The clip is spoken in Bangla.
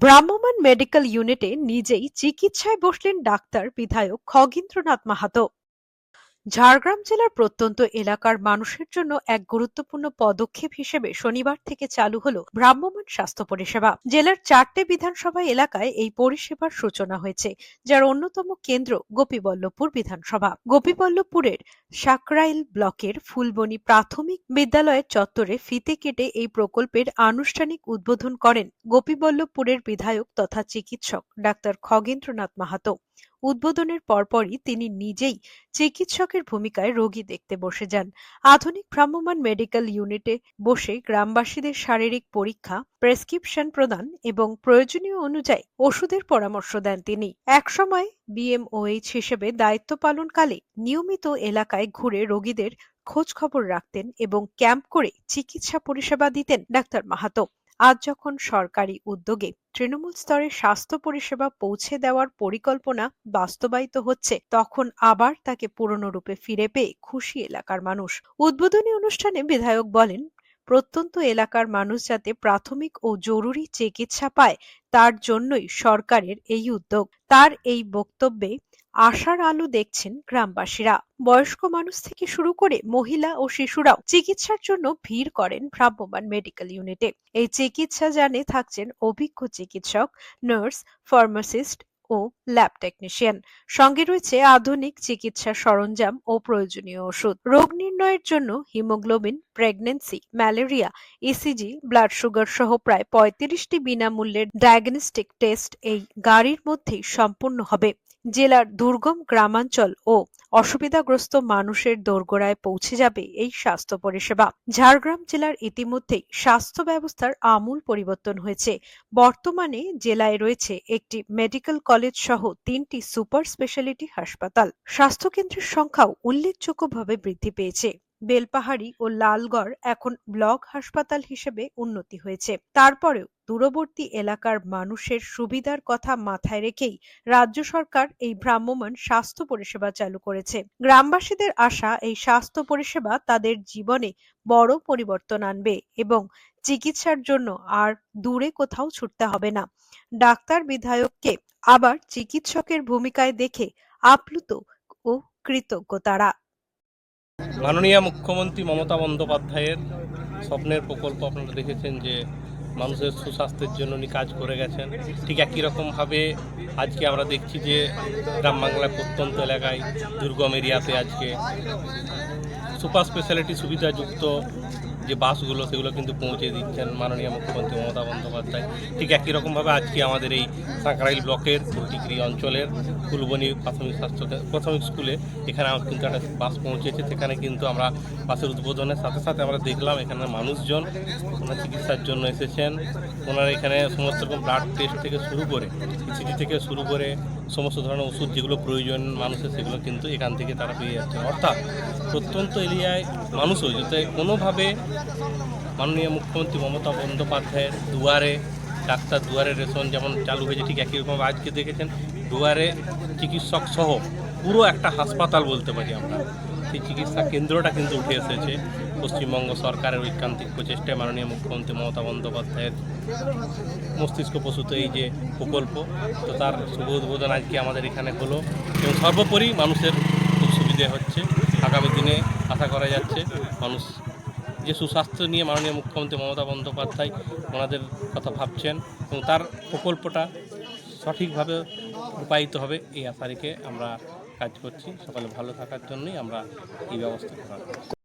ভ্রাম্যমাণ মেডিকেল ইউনিটে নিজেই চিকিৎসায় বসলেন ডাক্তার বিধায়ক খগেন্দ্রনাথ মাহাতো। ঝাড়গ্রাম জেলার প্রত্যন্ত এলাকার মানুষের জন্য এক গুরুত্বপূর্ণ পদক্ষেপ হিসেবে শনিবার থেকে চালু হলো ভ্রাম্যমাণ স্বাস্থ্য পরিষেবা। জেলার চারটে বিধানসভা এলাকায় এই পরিষেবার সূচনা হয়েছে, যার অন্যতম কেন্দ্র গোপীবল্লভপুর বিধানসভা। গোপীবল্লভপুরের সাকরাইল ব্লকের ফুলবনি প্রাথমিক বিদ্যালয়ের চত্বরে ফিতে কেটে এই প্রকল্পের আনুষ্ঠানিক উদ্বোধন করেন গোপীবল্লভপুরের বিধায়ক তথা চিকিৎসক ডাক্তার খগেন্দ্রনাথ মাহাতো। উদ্বোধনের পরপরই তিনি নিজেই চিকিৎসকের ভূমিকায় রোগী দেখতে বসে যান। আধুনিক ভ্রাম্যমাণ মেডিকেল ইউনিটে বসে গ্রামবাসীদের শারীরিক পরীক্ষা, প্রেসক্রিপশন প্রদান এবং প্রয়োজনীয় অনুযায়ী ওষুধের পরামর্শ দেন তিনি। একসময় বিএমওএইচ হিসেবে দায়িত্ব পালনকালে নিয়মিত এলাকায় ঘুরে রোগীদের খোঁজ খবর রাখতেন এবং ক্যাম্প করে চিকিৎসা পরিষেবা দিতেন ডাক্তার মাহাতো। আজ যখন সরকারি উদ্যোগে তৃণমূল স্তরে স্বাস্থ্য পরিষেবা পৌঁছে দেওয়ার পরিকল্পনা বাস্তবায়িত হচ্ছে, তখন আবার তাকে পুরনো রূপে ফিরে পেয়ে খুশি এলাকার মানুষ। উদ্বোধনী অনুষ্ঠানে বিধায়ক বলেন প্রত্যন্ত এলাকার মানুষ যাতে প্রাথমিক ও জরুরি চিকিৎসা পায়, তার জন্যই সরকারের এই উদ্যোগ। তার এই বক্তব্যে আশার আলো দেখছেন গ্রামবাসীরা। বয়স্ক মানুষ থেকে শুরু করে মহিলা ও শিশুরাও চিকিৎসার জন্য ভিড় করেন ভ্রাম্যমাণ মেডিকেল ইউনিটে। এই চিকিৎসা জানে থাকছেন অভিজ্ঞ চিকিৎসক, নার্স, ফার্মাসিস্ট ও ল্যাব টেকনিশিয়ান সঙ্গে রয়েছে আধুনিক চিকিৎসা সরঞ্জাম ও প্রয়োজনীয় ওষুধ। রোগ নির্ণয়ের জন্য haemoglobin pregnancy malaria ECG blood sugar সহ প্রায় পঁয়ত্রিশটি বিনামূল্যের ডায়াগনস্টিক টেস্ট এই গাড়ির মধ্যেই সম্পূর্ণ হবে। জেলার দুর্গম গ্রামাঞ্চল ও অসুবিধাগ্রস্ত মানুষের দোরগোড়ায় পৌঁছে যাবে এই স্বাস্থ্য পরিষেবা। ঝাড়গ্রাম জেলার ইতিমধ্যেই স্বাস্থ্য ব্যবস্থার আমূল পরিবর্তন হয়েছে। বর্তমানে জেলায় রয়েছে একটি মেডিকেল কলেজ সহ তিনটি সুপার স্পেশালিটি হাসপাতাল। স্বাস্থ্যকেন্দ্রের সংখ্যাও উল্লেখযোগ্যভাবে বৃদ্ধি পেয়েছে। বেলপাহাড়ি ও লালগড় এখন ব্লক হাসপাতাল হিসেবে উন্নতি হয়েছে। তারপরেও দূরবর্তী এলাকার মানুষের সুবিধার কথা মাথায় রেখেই রাজ্য সরকার এই ভ্রাম্যমাণ স্বাস্থ্য পরিষেবা চালু করেছে। গ্রামবাসীদের আশা, এই স্বাস্থ্য পরিষেবা তাদের জীবনে বড় পরিবর্তন আনবে এবং চিকিৎসার জন্য আর দূরে কোথাও ছুটতে হবে না। ডাক্তার বিধায়ককে আবার চিকিৎসকের ভূমিকায় দেখে আপ্লুত ও কৃতজ্ঞ তারা। মাননীয় মুখ্যমন্ত্রী মমতা বন্দ্যোপাধ্যায়ের স্বপ্নের প্রকল্প আপনারা দেখেছেন যে মানুষের সুস্বাস্থ্যের জন্য উনি কাজ করে গেছেন। ঠিক একই রকমভাবে আজকে আমরা দেখছি যে গ্রাম বাংলার প্রত্যন্ত এলাকায় দুর্গম এরিয়াতে আজকে সুপার স্পেশালিটি সুবিধাযুক্ত যে বাসগুলো, সেগুলো কিন্তু পৌঁছে দিচ্ছেন মাননীয় মুখ্যমন্ত্রী মমতা বন্দ্যোপাধ্যায়। ঠিক একই রকমভাবে আজকে আমাদের এই সাঁকরাইল ব্লকের টিকরি অঞ্চলের ফুলবনি প্রাথমিক স্বাস্থ্য প্রাথমিক স্কুলে এখানে আমার কিন্তু একটা বাস পৌঁছেছে। সেখানে কিন্তু আমরা বাসের উদ্বোধনের সাথে সাথে আমরা দেখলাম এখানে মানুষজন ওনার চিকিৎসার জন্য এসেছেন। ওনার এখানে সমস্ত রকম ব্লাড টেস্ট থেকে শুরু করে ইসিজি থেকে শুরু করে সমস্ত ধরনের ওষুধ যেগুলো প্রয়োজন মানুষের, সেগুলো কিন্তু এখান থেকে তারা পেয়ে যাচ্ছে। অর্থাৎ প্রত্যন্ত এরিয়ায় মানুষও যাতে কোনোভাবে মাননীয় মুখ্যমন্ত্রী মমতা বন্দ্যোপাধ্যায়ের দুয়ারে, ডাক্তার দুয়ারে রেশন যেমন চালু হয়েছে, ঠিক একই রকম আজকে দেখেছেন, দুয়ারে চিকিৎসক সহ পুরো একটা হাসপাতাল বলতে পারি আমরা। সেই চিকিৎসা কেন্দ্রটা কিন্তু উঠে এসেছে। পশ্চিমবঙ্গ সরকারের ঐকান্তিক প্রচেষ্টায় মাননীয় মুখ্যমন্ত্রী মমতা বন্দ্যোপাধ্যায়ের মস্তিষ্ক প্রসূত এই যে প্রকল্প, তো তার শুভ উদ্বোধন আজকে আমাদের এখানে হলো এবং সর্বোপরি মানুষের খুব সুবিধে হচ্ছে। আগামী দিনে আশা করা যাচ্ছে মানুষ যে সুস্বাস্থ্য নিয়ে মাননীয় মুখ্যমন্ত্রী মমতা বন্দ্যোপাধ্যায় ওনাদের কথা ভাবছেন এবং তার প্রকল্পটা সঠিকভাবে রূপায়িত হবে এই আশা আমরা কাজ করছি। সকলে ভালো থাকার জন্যই আমরা এই ব্যবস্থা করা।